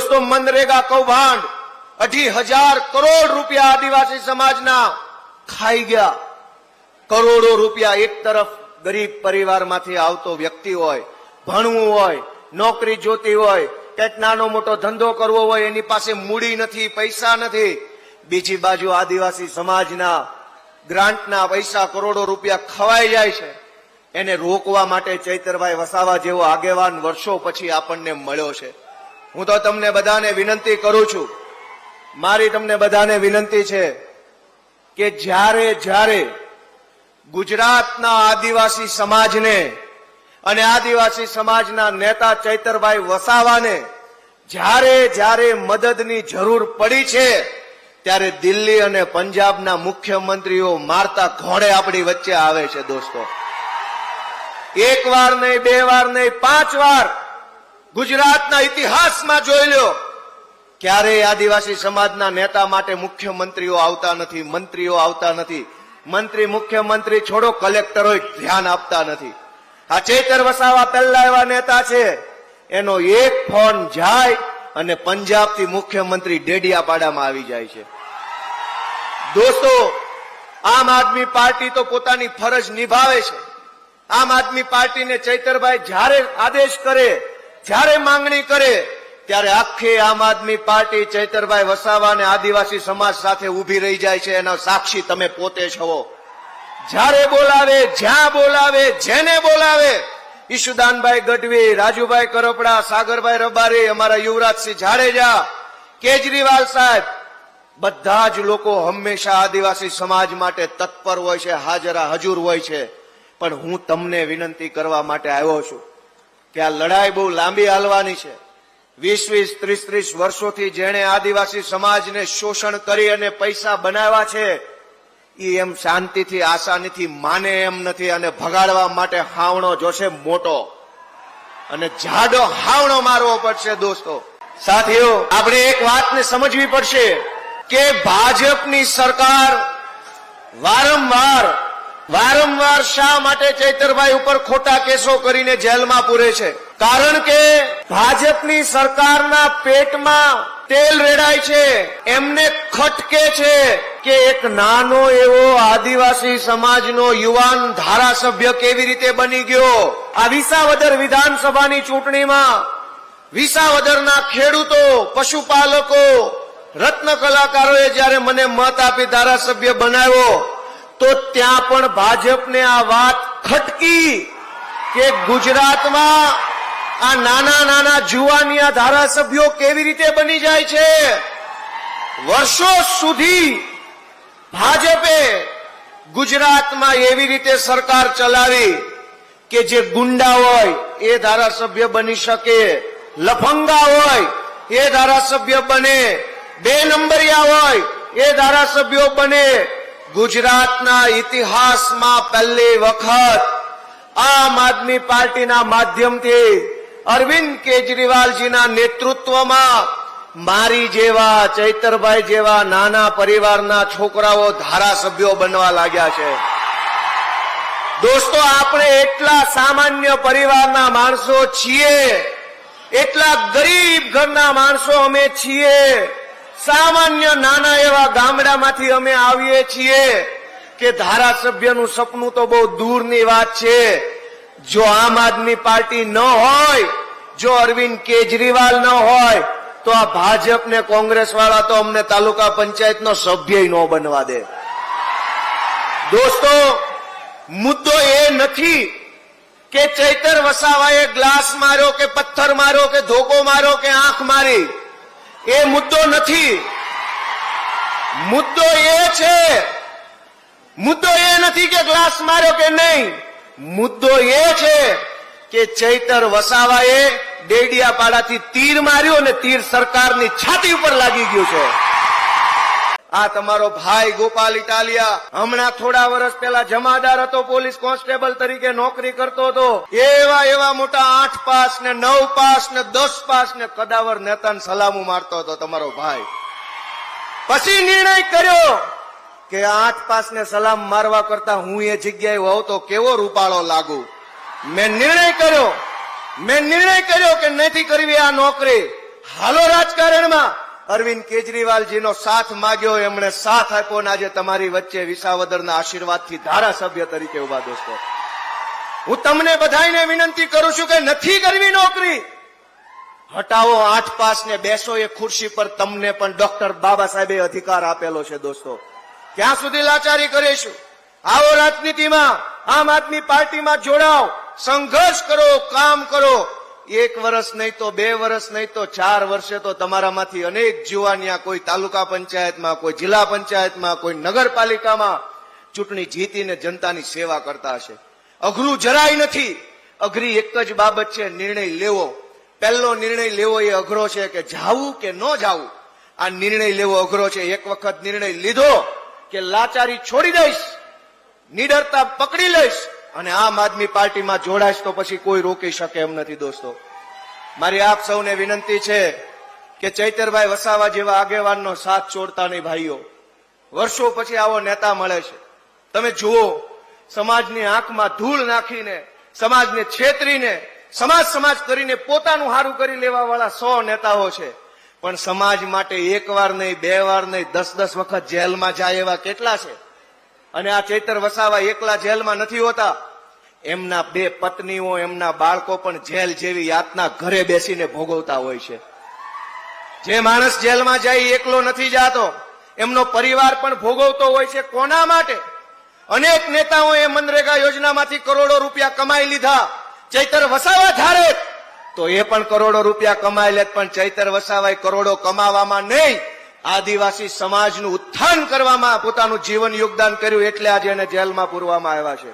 દોસ્તો, મનરેગા કૌભાંડ. અઢી હજાર કરોડ રૂપિયા આદિવાસી સમાજના ખાઈ ગયા. કરોડો રૂપિયા એક તરફ ગરીબ પરિવારમાંથી આવતો વ્યક્તિ હોય, ભણવું હોય, નોકરી જોતી હોય, કંઈક નાનો મોટો ધંધો કરવો હોય, એની પાસે મૂડી નથી, પૈસા નથી. બીજી બાજુ આદિવાસી સમાજના ગ્રાન્ટના પૈસા કરોડો રૂપિયા ખવાઈ જાય છે. એને રોકવા માટે ચૈતરભાઈ વસાવા જેવો આગેવાન વર્ષો પછી આપણને મળ્યો છે. હું તો તમને બધાને વિનંતી કરું છું. મારી તમને બધાને વિનંતી છે કે જ્યારે જ્યારે ગુજરાતના આદિવાસી સમાજને અને આદિવાસી સમાજના નેતા ચૈતરભાઈ વસાવાને જ્યારે જ્યારે મદદની જરૂર પડી છે, ત્યારે દિલ્હી અને પંજાબના મુખ્યમંત્રીઓ મારતા ઘોડે આપણી વચ્ચે આવે છે દોસ્તો. એક વાર નહીં, બે વાર નહીં, પાંચ વાર ગુજરાતના ઇતિહાસમાં જોઈ લો ક્યારેય આદિવાસી સમાજના નેતા માટે મુખ્યમંત્રીઓ આવતા નથી, મંત્રીઓ આવતા નથી. મંત્રી, મુખ્યમંત્રી છોડો કલેક્ટરો ધ્યાન આપતા નથી. આ ચેતર વસાવા પહેલા એવા નેતા છે. એનો એક ફોન જાય અને પંજાબથી મુખ્યમંત્રી ડેડિયાપાડામાં આવી જાય છે. દોસ્તો, આમ આદમી પાર્ટી તો પોતાની ફરજ નિભાવે છે. આમ આદમી પાર્ટીને ચૈતરભાઈ જ્યારે આદેશ કરે જ્યારે માંગણી કરે, ત્યારે આખી આમ આદમી પાર્ટી ચૈતરભાઈ વસાવા અને આદિવાસી સમાજ સાથે ઊભી રહી જાય છે. એના સાક્ષી તમે પોતે છો જ્યારે બોલાવે, જ્યાં બોલાવે, જેને બોલાવે, ઈશુદાનભાઈ ગઢવી, રાજુભાઈ કરપડા, સાગરભાઈ રબારી, અમારા યુવરાજસિંહ જાડેજા, કેજરીવાલ સાહેબ, બધા જ લોકો હંમેશા આદિવાસી સમાજ માટે તત્પર હોય છે, હાજરા હજુર હોય છે. પણ હું તમને વિનંતી કરવા માટે આવ્યો છું. કે આ લડાઈ બહુ લાંબી હાલવાની છે. વીસ વીસ ત્રીસ ત્રીસ વર્ષોથી જેણે આદિવાસી સમાજને શોષણ કરી અને પૈસા બનાવ્યા છે એ એમ શાંતિથી, આસાનીથી માને એમ નથી અને ભગાડવા માટે હાવણો જોશે મોટો. અને જાડો હાવણો મારવો પડશે દોસ્તો. સાથીઓ, આપણે એક વાતને સમજવી પડશે કે ભાજપની સરકાર વારંવાર વારંવાર શા માટે ચૈતરભાઈ ઉપર ખોટા કેસો કરીને જેલમાં પૂરે છે? કારણ કે ભાજપની સરકારના પેટમાં તેલ રેડાય છે. એમને ખટકે છે કે એક નાનો એવો આદિવાસી સમાજનો યુવાન ધારાસભ્ય કેવી રીતે બની ગયો? આ વિસાવદર વિધાનસભાની ચૂંટણીમાં વિસાવદરના ખેડૂતો, પશુપાલકો, રત્ન કલાકારોએ જ્યારે મને મત આપી ધારાસભ્ય બનાવ્યો તો ત્યાં પણ ભાજપને આ વાત ખટકી કે ગુજરાતમાં આ નાના નાના જુવાનિયા ધારાસભ્યો કેવી રીતે બની જાય છે? વર્ષો સુધી ભાજપે ગુજરાતમાં એવી રીતે સરકાર ચલાવી કે જે ગુંડા હોય એ ધારાસભ્ય બની શકે, લફંગા હોય એ ધારાસભ્ય બને, બે નંબરિયા હોય એ ધારાસભ્યો બને ગુજરાતના ઇતિહાસમાં પહેલી વખત આમ આદમી પાર્ટીના માધ્યમથી અરવિંદ કેજરીવાલજીના નેતૃત્વમાં મારી જેવા, ચૈતરભાઈ જેવા નાના પરિવારના છોકરાઓ ધારાસભ્યો બનવા લાગ્યા છે. દોસ્તો, આપણે એટલા સામાન્ય પરિવારના માણસો છીએ, એટલા ગરીબ ઘરના માણસો અમે છીએ સામાન્ય નાના એવા ગામડામાંથી અમે આવીએ છીએ કે ધારાસભ્યનું સપનું તો બહુ દૂરની વાત છે. જો આમ આદમી પાર્ટી ન હોય, જો અરવિંદ કેજરીવાલ ન હોય, તો આ ભાજપ ને કોંગ્રેસ વાળા તો અમને તાલુકા પંચાયતનો સભ્ય ન બનવા દે. દોસ્તો, મુદ્દો એ નથી કે ચૈતર વસાવાએ ગ્લાસ માર્યો કે પથ્થર માર્યો કે ધોકો માર્યો કે આંખ મારી. એ મુદ્દો નથી. મુદ્દો એ છે. મુદ્દો એ નથી કે ગ્લાસ માર્યો કે નહીં. મુદ્દો એ છે કે ચૈતર વસાવાએ ડેડિયાપાડાથી તીર માર્યું અને તીર સરકારની છાતી ઉપર લાગી ગયું છે. આ તમારો ભાઈ ગોપાલ ઇટાલિયા હમણાં થોડા વર્ષ પહેલા જમાદાર હતો, પોલીસ કોન્સ્ટેબલ તરીકે નોકરી કરતો હતો. એવા એવા મોટા આઠ પાસ ને નવ પાસ ને દસ પાસ ને કદાવર નેતાને સલામું મારતો હતો તમારો ભાઈ. પછી નિર્ણય કર્યો કે આઠ પાસ ને સલામ મારવા કરતા હું એ જગ્યાએ હોઉં તો કેવો રૂપાળો લાગુ? મેં નિર્ણય કર્યો. મેં નિર્ણય કર્યો કે નથી કરવી આ નોકરી. હાલો રાજકારણમાં. અરવિંદ કેજરીવાલજીનો સાથ માગ્યો, એમણે સાથ આપ્યો ને આજે તમારી વચ્ચે વિસાવદરના આશીર્વાદથી ધારાસભ્ય તરીકે ઊભા દોસ્તો હું તમને બધાને વિનંતી કરું છું કે નથી કરવી નોકરી. હટાવો આઠ પાસ ને બેસો એ ખુરશી પર, તમને પણ ડોક્ટર બાબા સાહેબે અધિકાર આપેલો છે દોસ્તો. ક્યાં સુધી લાચારી કરીશું? આવો રાજનીતિમાં, આમ આદમી પાર્ટીમાં જોડાઓ, સંઘર્ષ કરો, કામ કરો એક વર્ષ નહીં તો બે વર્ષ નહીં તો ચાર વર્ષે તો તમારામાંથી અનેક જુવાનિયા કોઈ તાલુકા પંચાયતમાં, કોઈ જિલ્લા પંચાયતમાં, કોઈ નગરપાલિકામાં ચૂંટણી જીતીને જનતાની સેવા કરતા હશે. અઘરું જરાય નથી. અઘરી એક જ બાબત છે, નિર્ણય લેવો. પહેલો નિર્ણય લેવો એ અઘરો છે કે જાવું કે ન જાવું. આ નિર્ણય લેવો અઘરો છે. એક વખત નિર્ણય લીધો કે લાચારી છોડી દઈશ, નિડરતા પકડી લઈશ અને આમ આદમી પાર્ટીમાં જોડાશ તો પછી કોઈ રોકી શકે એમ નથી, દોસ્તો. મારી આપ સૌને વિનંતી છે કે ચૈતરભાઈ વસાવા જેવા આગેવાનનો સાથ છોડતા નહીં, ભાઈઓ. વર્ષો પછી આવો નેતા મળે છે. તમે જુઓ, સમાજની આંખમાં ધૂળ નાખીને, સમાજને છેતરીને, સમાજ સમાજ કરીને પોતાનું હારું કરી લેવા વાળા સો નેતાઓ છે. પણ સમાજ માટે એક વાર નહીં, બે વાર નહીં, દસ દસ વખત જેલમાં જાય એવા કેટલા છે? અને આ ચૈતર વસાવા એકલા જેલમાં નથી હોતા. એમના બે પત્નીઓ, એમના બાળકો પણ જેલ જેવી યાતના ઘરે બેસીને ભોગવતા હોય છે. જે માણસ જેલમાં જાય એકલો નથી જાતો. એમનો પરિવાર પણ ભોગવતો હોય છે કોના માટે? અનેક નેતાઓએ મનરેગા યોજનામાંથી કરોડો રૂપિયા કમાઈ લીધા. ચૈતર વસાવા ધારે તો એ પણ કરોડો રૂપિયા કમાઈ લેત, પણ ચૈતર વસાવાય કરોડો કમાવામાં નહીં. આદિવાસી સમાજનું ઉત્થાન કરવામાં પોતાનું જીવન યોગદાન કર્યું એટલે આજે એને જેલમાં પૂરવામાં આવ્યા છે.